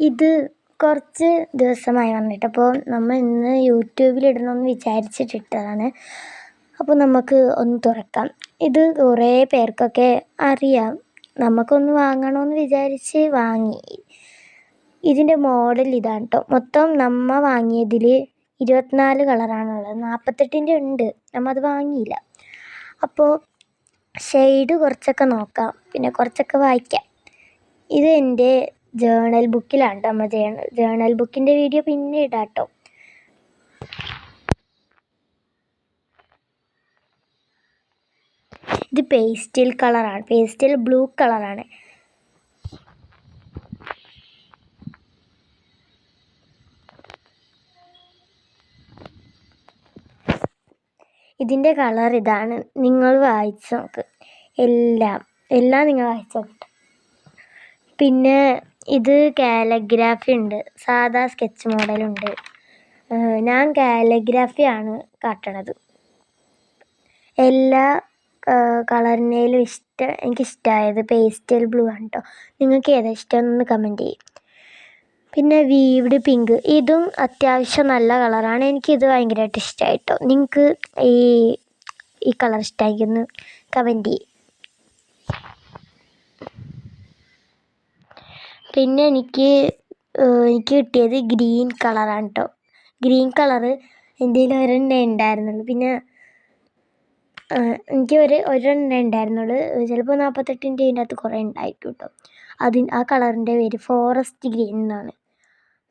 ഇത് കുറച്ച് ദിവസമായി വന്നിട്ട് അപ്പോൾ നമ്മൾ ഇന്ന് യൂട്യൂബിലിടണമെന്ന് വിചാരിച്ചിട്ടിട്ടതാണ്. അപ്പോൾ നമുക്ക് ഒന്ന് തുറക്കാം. ഇത് കുറേ പേർക്കൊക്കെ അറിയാം. നമുക്കൊന്ന് വാങ്ങണമെന്ന് വിചാരിച്ച് വാങ്ങി. ഇതിന്റെ മോഡൽ ഇതാണ് കേട്ടോ മൊത്തം നമ്മ വാങ്ങിയതിൽ ഇരുപത്തിനാല് കളറാണുള്ളത്. നാൽപ്പത്തെട്ടിന്റെ ഉണ്ട്. നമ്മൾ അത് വാങ്ങിയില്ല. അപ്പോൾ ഷെയ്ഡ് കുറച്ചൊക്കെ നോക്കാം. പിന്നെ കുറച്ചൊക്കെ വായിക്കാം. ഇത് എന്റെ ജേണൽ ബുക്കിലാണ് നമ്മൾ ജേണൽ ജേണൽ ബുക്കിന്റെ വീഡിയോ പിന്നെ ഇടാം കേട്ടോ ഇത് പേസ്റ്റൽ കളറാണ് പേസ്റ്റൽ ബ്ലൂ കളറാണ് ഇതിന്റെ കളർ ഇതാണ്. നിങ്ങൾ വായിച്ച് നോക്ക്. എല്ലാം എല്ലാം നിങ്ങൾ വായിച്ച് നോക്കട്ടെ പിന്നെ ഇത് കാലിഗ്രാഫി ഉണ്ട്. സാധാ സ്കെച്ച് മോഡലുണ്ട് ഞാൻ കാലിഗ്രാഫിയാണ് കാട്ടണത്. എല്ലാ കളറിനേലും ഇഷ്ടം എനിക്കിഷ്ടമായത് പേസ്റ്റൽ ബ്ലൂ ആണ് കേട്ടോ നിങ്ങൾക്ക് ഏതാ ഇഷ്ടം എന്ന് കമന്റ് ചെയ്യും. പിന്നെ വീവ്ഡ് പിങ്ക്. ഇതും അത്യാവശ്യം നല്ല കളറാണ്. എനിക്കിത് ഭയങ്കരമായിട്ട് ഇഷ്ടമായി കേട്ടോ നിങ്ങൾക്ക് ഈ ഈ കളർ ഇഷ്ടമായിരിക്കുമെന്ന് കമന്റ് ചെയ്യും. പിന്നെ എനിക്ക് എനിക്ക് കിട്ടിയത് ഗ്രീൻ കളറാണ് കേട്ടോ ഗ്രീൻ കളറ് കയ്യിൽ ഒരെണ്ണേ ഉണ്ടായിരുന്നുള്ളൂ. പിന്നെ എനിക്ക് ഒരു ഒരെണ്ണേ ഉണ്ടായിരുന്നുള്ളൂ. ചിലപ്പോൾ നാൽപ്പത്തെട്ടിന്റെ അതിന്റെ അകത്ത് കുറേ ഉണ്ടായിരിക്കും കേട്ടോ അതിന് ആ കളറിന്റെ പേര് ഫോറസ്റ്റ് ഗ്രീൻ എന്നാണ്.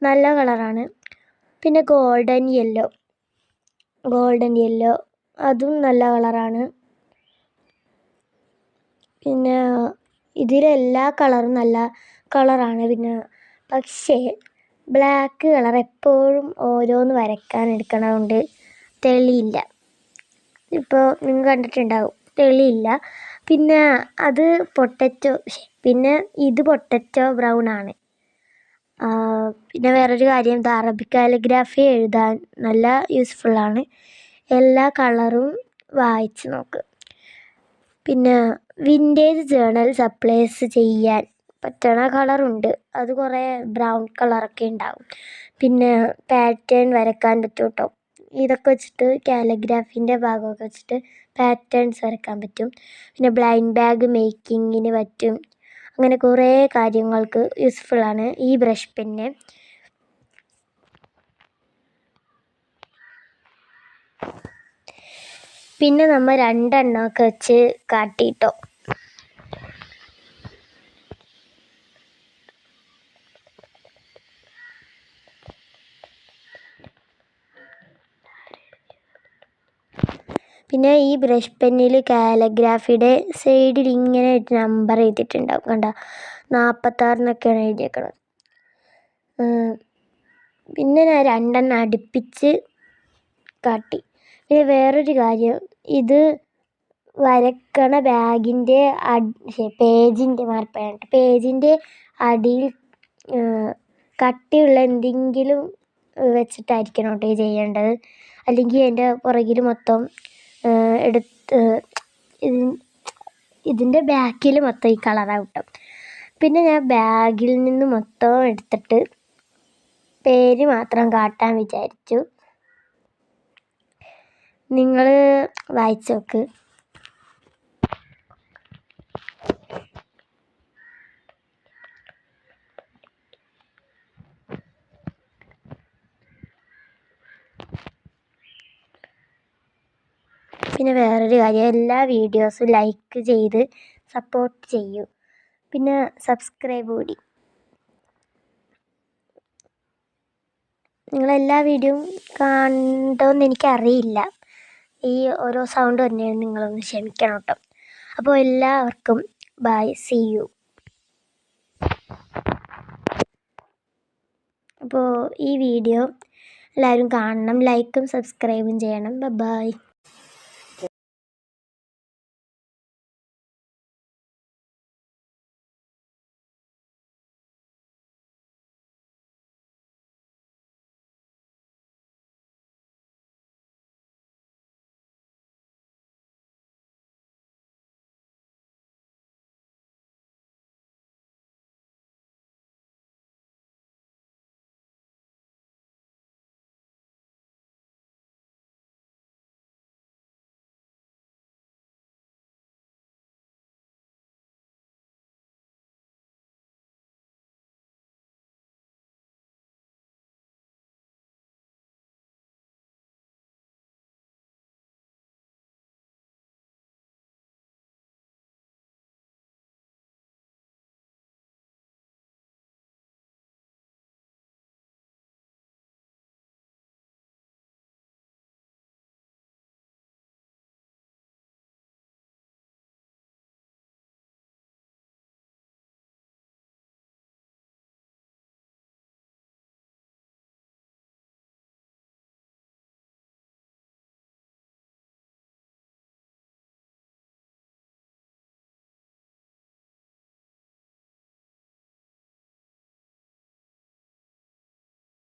നല്ല കളറാണ്. പിന്നെ ഗോൾഡൻ യെല്ലോ. Golden yellow. അതും നല്ല കളറാണ്. പിന്നെ ഇതിലെല്ലാ കളറും നല്ല കളറാണ് പിന്നെ പക്ഷേ ബ്ലാക്ക് കളർ എപ്പോഴും ഓരോന്ന് വരയ്ക്കാൻ എടുക്കണതുകൊണ്ട് തെളിയില്ല. ഇപ്പോൾ നിങ്ങൾ കണ്ടിട്ടുണ്ടാവും. തെളിയില്ല. പിന്നെ അത് പൊട്ടറ്റോ പിന്നെ ഇത് പൊട്ടറ്റോ ബ്രൗൺ ആണ്. പിന്നെ വേറൊരു കാര്യം ഇത് അറബിക് കാലിഗ്രാഫി എഴുതാൻ നല്ല യൂസ്ഫുള്ളാണ് എല്ലാ കളറും വായിച്ച് നോക്ക്. പിന്നെ വിന്റേജ് ജേണൽ സപ്ലൈസ് ചെയ്യാൻ പറ്റണ കളറുണ്ട്. അത് കുറേ ബ്രൗൺ കളറൊക്കെ ഉണ്ടാവും പിന്നെ പാറ്റേൺ വരയ്ക്കാൻ പറ്റും കേട്ടോ ഇതൊക്കെ വെച്ചിട്ട് കാലിഗ്രാഫീന്റെ ഭാഗമൊക്കെ വെച്ചിട്ട് പാറ്റേൺസ് വരയ്ക്കാൻ പറ്റും. പിന്നെ ബ്ലൈൻഡ് ബാഗ് മേക്കിങ്ങിന് പറ്റും. അങ്ങനെ കുറേ കാര്യങ്ങൾക്ക് യൂസ്ഫുള്ളാണ് ഈ ബ്രഷ് പെന്ന് പിന്നെ നമ്മൾ രണ്ടെണ്ണമൊക്കെ വെച്ച് കാട്ടിട്ടോ. പിന്നെ ഈ ബ്രഷ് പെന്നിൽ കാലിഗ്രാഫിയുടെ സൈഡിൽ ഇങ്ങനെ നമ്പർ എഴുതിയിട്ടുണ്ടാവും. കണ്ട? നാൽപ്പത്താറിനൊക്കെയാണ് എഴുതിയേക്കണത്. പിന്നെ ഞാൻ രണ്ടെണ്ണം അടുപ്പിച്ച് കാട്ടി. പിന്നെ വേറൊരു കാര്യം. ഇത് വരക്കണ ബാഗിന്റെ പേജിന്റെ മാർപ്പായിട്ട് പേജിന്റെ അടിയിൽ കട്ടിയുള്ള എന്തെങ്കിലും വെച്ചിട്ടായിരിക്കണം കേട്ടോ ചെയ്യേണ്ടത്. അല്ലെങ്കിൽ അതിന്റെ പുറകിൽ മൊത്തം എടുത്ത് ഇതിന്റെ ബാക്കിൽ മൊത്തം ഈ കളറാണ് കേട്ടോ പിന്നെ ഞാൻ ബാഗിൽ നിന്ന് മൊത്തം എടുത്തിട്ട് പേര് മാത്രം കാട്ടാൻ വിചാരിച്ചു. നിങ്ങൾ വായിച്ചു നോക്ക്. പിന്നെ വേറൊരു കാര്യം എല്ലാ വീഡിയോസും ലൈക്ക് ചെയ്ത് സപ്പോർട്ട് ചെയ്യൂ. പിന്നെ സബ്സ്ക്രൈബ് കൂടി. നിങ്ങളെല്ലാ വീഡിയോയും കണ്ടോന്ന് എനിക്കറിയില്ല. ഈ ഓരോ സൗണ്ട് തന്നെയാണ് നിങ്ങളൊന്ന് ക്ഷമിക്കണം കേട്ടോ അപ്പോൾ എല്ലാവർക്കും ബൈ സി യു അപ്പോൾ ഈ വീഡിയോ എല്ലാവരും കാണണം ലൈക്കും സബ്സ്ക്രൈബും ചെയ്യണം. ബൈ